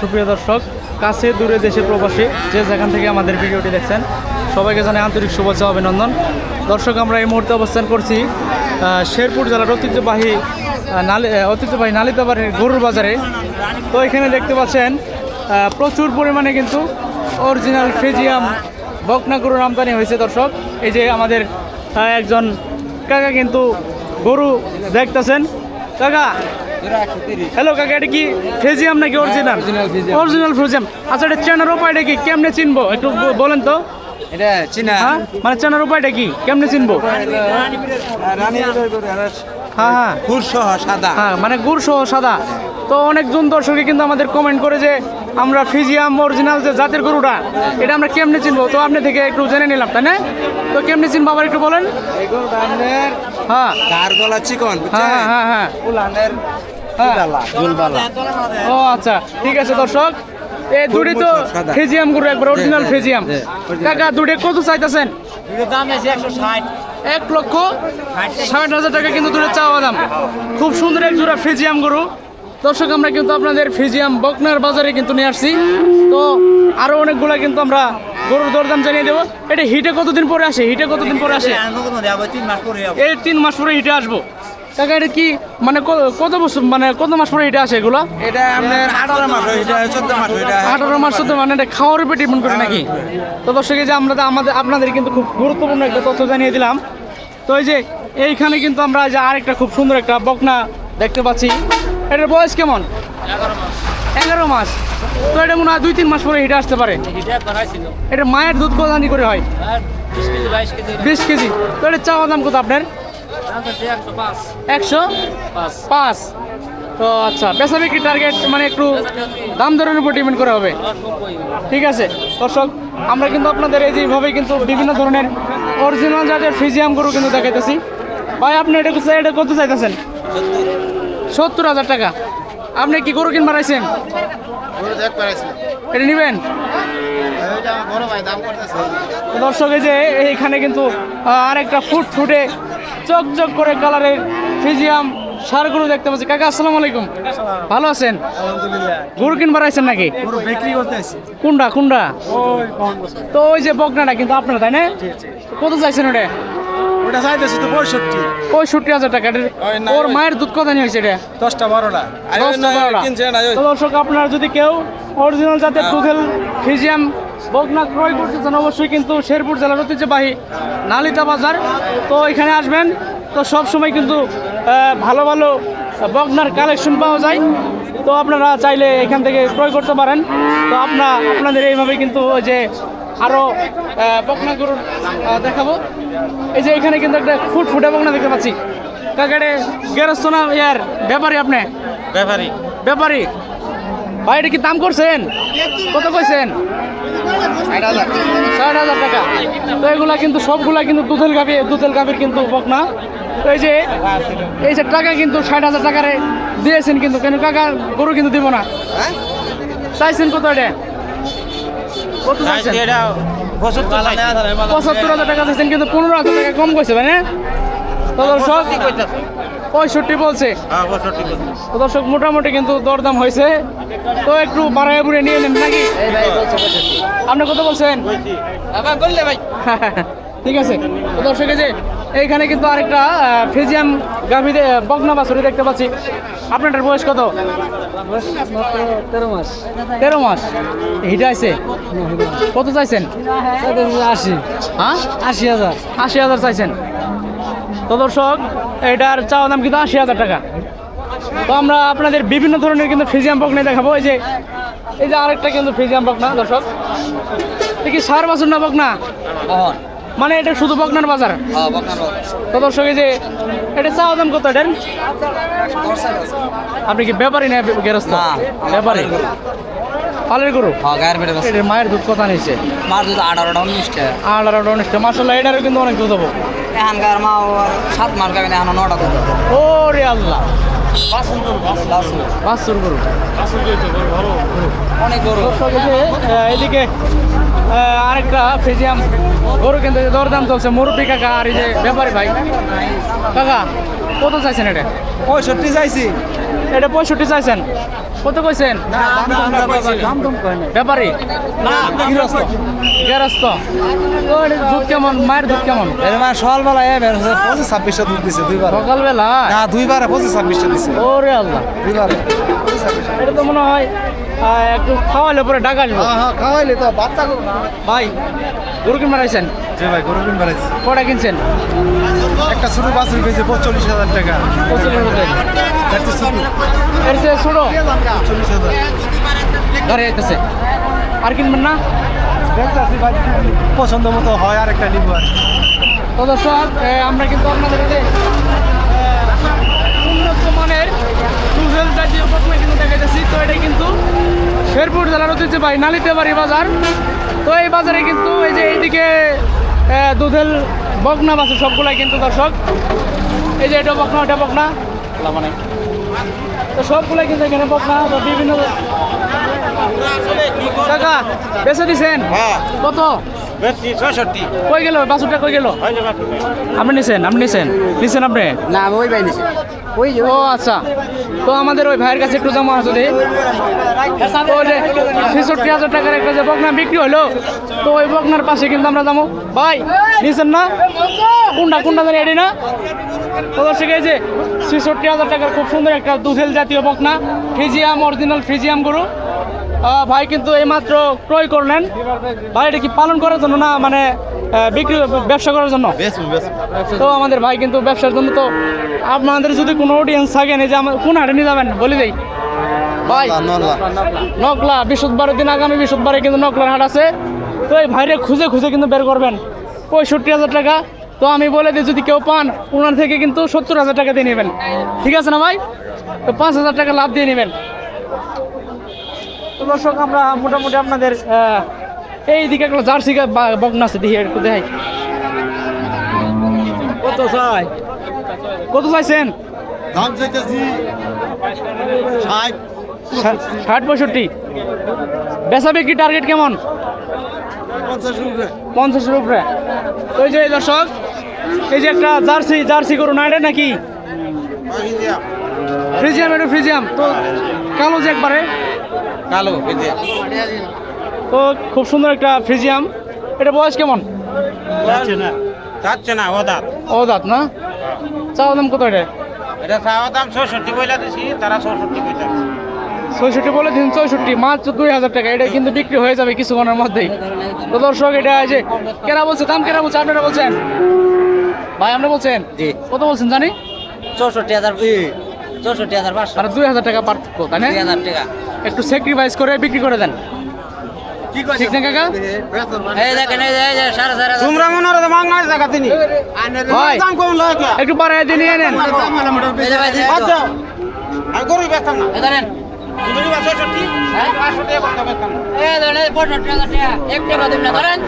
সুপ্রিয় দর্শক, কাছে দূরে দেশে প্রবাসী যে যেখান থেকে আমাদের ভিডিওটি দেখছেন, সবাইকে জানাই আন্তরিক শুভেচ্ছা অভিনন্দন। দর্শক, আমরা এই মুহূর্তে অবস্থান করছি শেরপুর জেলার ঐতিহ্যবাহী নালি ঐতিহ্যবাহী নালিতাবাড়ির গরুর বাজারে। তো এখানে দেখতে পাচ্ছেন প্রচুর পরিমাণে কিন্তু অরিজিনাল ফ্রিজিয়াম বকনা গরুর আমদানি হয়েছে দর্শক। এই যে আমাদের একজন কাকা কিন্তু গরু দেখতেছেন। কাকা হ্যালো কাকা এটা কি ফেজিয়াম নাকি অরিজিনাল অরিজিনাল ফেজিয়াম আচ্ছা এটা চেনার উপায়টা কি? কেমনে চিনবো? একটু বলেন তো। এটা চীনা। হ্যাঁ? মানে চেনার উপায়টা কি? কেমনে চিনবো? হ্যাঁ হ্যাঁ। খুর সহ সাদা। হ্যাঁ মানে গুড় সহ সাদা। তো অনেকজন দর্শকে কিন্তু আমাদের কমেন্ট করে যে আমরা ফিজিয়াম অরিজিনাল যে জাতের গরুটা এটা আমরা কেমনে চিনবো? তো আপনি থেকে একটু জেনে নিলাম তাই না? তো কেমনে চিনবো আবার একটু বলেন? হ্যাঁ। চিকন হ্যাঁ হ্যাঁ হ্যাঁ হ্যাঁ। হ্যাঁ। ও আচ্ছা ঠিক আছে দর্শক। এই দুটি তো। ফেজিয়াম গরু একবার অরিজিনাল জি, ফেজিয়াম। জি, কাকা দুটি কত চাইতেছেন? দাম আছে একশো ষাট। এক লক্ষ ষাট। হাজার টাকা কিন্তু দূরে চাওয়া দাম। খুব সুন্দর এক জোড়া ফিজিয়াম গরু। দর্শক আমরা কিন্তু আপনাদের ফিজিয়াম বকনার বাজারে কিন্তু নিয়ে আসছি। তো আরও অনেকগুলা কিন্তু আমরা গরুর দরদাম জানিয়ে দেবো। এটা হিটে কতদিন পরে আসে? হিটে কতদিন পরে আসে। এই তিন মাস পরে হিটে আসব। কাকা এটা কি মানে কত বছর মানে কত মাস পরে হিটে আসে এগুলো? এটা আপনার আঠারো মাস হয়, এটা চোদ্দ মাস এটা আঠারো মাস তো মানে এটা খাওয়ার উপরে ডিপেন্ড করে নাকি? তো দর্শক যে আমরা তো আমাদের আপনাদের কিন্তু খুব গুরুত্বপূর্ণ একটা তথ্য জানিয়ে দিলাম। তো এই যে এইখানে কিন্তু আমরা এই যে আরেকটা খুব সুন্দর একটা বকনা দেখতে পাচ্ছি। এটার বয়স কেমন? এগারো মাস। তো এটা মনে হয় দুই তিন মাস পরে হিটে আসতে পারে। এটা মায়ের দুধ কদানি করে হয়? বিশ কেজি। তো এটা চাওয়া দাম কত আপনার? একশো? পাঁচ। তো আচ্ছা বেচা বিক্রি টার্গেট মানে একটু দাম দরের উপর ডিপেন্ড করে হবে। ঠিক আছে? দর্শক আমরা কিন্তু আপনাদের এই যেভাবে কিন্তু বিভিন্ন ধরনের অরিজিনাল জাতের ফিজিয়াম গরু কিন্তু দেখাইতেছি। ভাই আপনি এটা এটা কত চাইতেছেন? সত্তর হাজার টাকা। আপনি কি গরু কিনবার আইছেন? এটা নেবেন? দর্শক এই যে এইখানে কিন্তু আরেকটা ফুট ফুটে চক চক করে কালারের ফিজিয়াম সার গরু দেখতে পাচ্ছি। কাকা আসসালামু আলাইকুম। ভালো আছেন? গরু কিনবার আইছেন নাকি? বিক্রি করতে আসি কোনটা কোনটা তো ওই যে বকনাটা কিন্তু আপনার তাই না? কত চাইছেন ওটা? ওটা চাইতেছি তো পঁয়ষট্টি। পঁয়ষট্টি হাজার টাকা। ওর মায়ের দুধ কত নিয়ে হয়েছে এটা? দশটা বারোটা। দশটা বারোটা। দর্শক আপনারা যদি কেউ অরিজিনাল জাতের দুধেল ফিজিয়াম বকনা ক্রয় করতে চান অবশ্যই কিন্তু শেরপুর জেলার ঐতিহ্যবাহী নালিতা বাজার। তো এখানে আসবেন তো সব সময় কিন্তু ভালো ভালো বগনার কালেকশন পাওয়া যায়। তো আপনারা চাইলে এখান থেকে ক্রয় করতে পারেন। তো আপনারা আপনাদের এইভাবে কিন্তু ওই যে আরও বকনা গরুর দেখাবো। এই যে এখানে কিন্তু একটা ফুট ফুটে বকনা দেখতে পাচ্ছি। কাকাটে গেরস্ত না ইয়ার ব্যাপারী আপনি? ব্যাপারী। ব্যাপারী? ভাই এটা কি দাম করছেন? কত কইছেন? ষাট হাজার। টাকা। তো এগুলা কিন্তু সবগুলা কিন্তু দুধেল গাভি দুধেল গাভির কিন্তু বকনা। তো এই যে এই যে টাকা কিন্তু ষাট হাজার টাকারে দিয়েছেন কিন্তু কেন কাকা গরু কিন্তু দিব না? চাইছেন কত এটা? কত চাইছেন? পঁচাত্তর হাজার টাকা চাইছেন কিন্তু পনেরো হাজার টাকা কম কইছে তাই না তো দর্শক পঁয়ষট্টি বলছে। হ্যাঁ দর্শক মোটামুটি কিন্তু দরদাম হয়েছে। তো একটু বাড়ায় বুড়ে নিয়ে নেন নাকি? আপনি কত বলছেন? ভাই। ঠিক আছে। তো দর্শক যে এইখানে কিন্তু আরেকটা ফিজিয়াম গাভি বকনা বাছুরি দেখতে পাচ্ছি। আপনার বয়স কত? তেরো মাস তেরো মাস। হিটে আছে? কত চাইছেন? আশি। হ্যাঁ? আশি হাজার। আশি হাজার চাইছেন। তো দর্শক এটার চাওয়া দাম কিন্তু আশি হাজার টাকা। তো আমরা আপনাদের বিভিন্ন ধরনের কিন্তু ফিজিয়াম বকনা দেখাবো। এই যে এই যে আরেকটা কিন্তু ফিজিয়াম বকনা দর্শক? এটা কি সার বাছুর না বকনা মানে এটা শুধু বকনার বাজার? তো দর্শক এই যে এটা চাওয়া দাম কত এটার? আপনি কি ব্যাপারী না গেরস্ত না, ব্যাপারী। পালের গরু। হ্যাঁ গায়ের পেটে এটার মায়ের দুধ কথা নিয়েছে মার দুধ আঠারোটা উনিশটা। আর অনুষ্ঠান মাসাল্লাহ এটারও কিন্তু অনেক দুধ হব। এখানকার মা সাত মাস গাবে এখন নটা দুধ ও রে আল্লাহ। এদিকে আরেকটা ফিজিয়াম গরু কিন্তু দরদাম চলছে। মুরব্বী কাকা আর এই যে ব্যাপারী ভাই। কাকা কত চাইছেন এটা? পঁয়ষট্টি চাইছি। এটা পঁয়ষট্টি চাইছেন? কত কইছেন? ব্যাপারী? গেরস্ত। দুধ কেমন? মায়ের দুধ কেমন? মানে সকালবেলা পঁচিশ ছাব্বিশটা দুধ দিছে দুইবার। সকালবেলা না দুইবারে পঁচিশ ছাব্বিশটা দিছে। ওরে আল্লাহ। দুইবারে এটা তো মনে হয় একটু খাওয়ালে পরে ডাক আসব। হ্যাঁ হ্যাঁ খাওয়াইলে তো বাচ্চা না। ভাই গরু কিনে মারাইছেন যে ভাই গরু কিনবার আছে কটা কিনছেন? একটা ছোট বাছুর পেয়েছে পঁয়তাল্লিশ হাজার টাকা। একটা ছোট এর চেয়ে ছোটো। ঘরে আর কিনবেন না? পছন্দ মতো হয় আর একটা নিবো আর তো দর্শক আমরা কিন্তু আপনাদের উন্নত মানের টুভেল জাতীয় পণ্য কিন্তু দেখাইতেছি। তো এটা কিন্তু শেরপুর জেলার ঐতিহ্যবাহী নালিতেবাড়ি বাজার। তো এই বাজারে কিন্তু এই যে এইদিকে দুধেল বকনা বাসে সবগুলাই কিন্তু দর্শক। এই যে এটা বকনা ওটা বকনা। মানে। তো সবগুলাই কিন্তু এখানে বকনা তো বিভিন্ন টাকা বেছে দিছেন? হ্যাঁ। কত? কই গেল? বাসুটা কই গেল? হয় আপনি নিছেন আপনি নিছেন। নিছেন আপনি? না ওই ও আচ্ছা। তো আমাদের ওই ভাইয়ের কাছে একটু জমা আছে ছেষট্টি হাজার টাকার একটা যে বকনা বিক্রি হলো তো ওই বকনার পাশে কিন্তু আমরা যাব। ভাই নিছেন না? কোনটা কোনটা জানি এডি না? তো দর্শক এই যে ছেষট্টি হাজার টাকার খুব সুন্দর একটা দুধেল জাতীয় বকনা ফ্রিজিয়াম অরিজিনাল ফ্রিজিয়াম গরু। ভাই কিন্তু এইমাত্র ক্রয় করলেন। ভাই এটা কি পালন করার জন্য না মানে বিক্রি ব্যবসা করার জন্য? তো আমাদের ভাই কিন্তু ব্যবসার জন্য তো আপনাদের যদি কোনো অডিয়েন্স থাকেন এই যে আমার কোন হাটে নিয়ে যাবেন? বলে দেই। ভাই নকলা বৃহস্পতিবারের দিন আগামী বৃহস্পতিবারে কিন্তু নকলার হাট আছে। তো এই ভাইরে খুঁজে খুঁজে কিন্তু বের করবেন। পঁয়ষট্টি হাজার টাকা। তো আমি বলে দিই যদি কেউ পান ওনার থেকে কিন্তু সত্তর হাজার টাকা দিয়ে নেবেন। ঠিক আছে না ভাই? তো পাঁচ হাজার টাকা লাভ দিয়ে নেবেন। তো দর্শক আমরা মোটামুটি আপনাদের এই দিকে একটা জার্সি গা- বা- বকনা আছে দেখি একটু দেখাই। কত চাই? কত চাইছেন? দাম চাইতেছি ষাট। ষাট- ষাট পঁয়ষট্টি। বেচা বিক্রি টার্গেট কেমন? পঞ্চাশ রুপে পঞ্চাশের উপরে। ওই এই যে দর্শক এই যে একটা জার্সি জার্সি করুন না এটা নাকি? ফ্রিজিয়াম এটা ফ্রিজিয়াম। তো কালো যে একবারে? কালো তো খুব সুন্দর একটা ফ্রিজিয়াম। এটা বয়স কেমন? যাচ্ছে না। যাচ্ছে না ও দাঁত ও দাঁত না? চাওয়া দাম কত এটা? এটা চাওয়া দাম ছয়ষট্টি বইলা দিছি তারা ছয়ষট্টি বইলা ছয়ষট্টি বলে দিন চৌষট্টি মাত্র দুই হাজার টাকা। এটা কিন্তু বিক্রি হয়ে যাবে কিছুক্ষণের মধ্যেই। তো দর্শক এটা যে কেনা বলছে দাম কেনা বলছে আপনারা বলছেন? ভাই আপনি বলছেন? জি। কত বলছেন জানি? চৌষট্টি হাজার চৌষট্টি হাজার পাঁচশো। আর দুই হাজার টাকা পার্থক্য তাই না? হাজার টাকা। একটু স্যাক্রিফাইস করে বিক্রি করে দেন। ঠিক না কাকা? এই দেখেন এই যে এই যে সাড়ে চার হাজার। তোমরা মনে হয় জায়গা তিনি। ভাই দাম কম লাগে একটু বাড়াই দিয়ে নিয়ে নেন। যে- আমি গরু বেচতাম না। হ্যাঁ? পঁয়ষট্টি হাজার টাকা। এক টাকা দিন না ধরেন।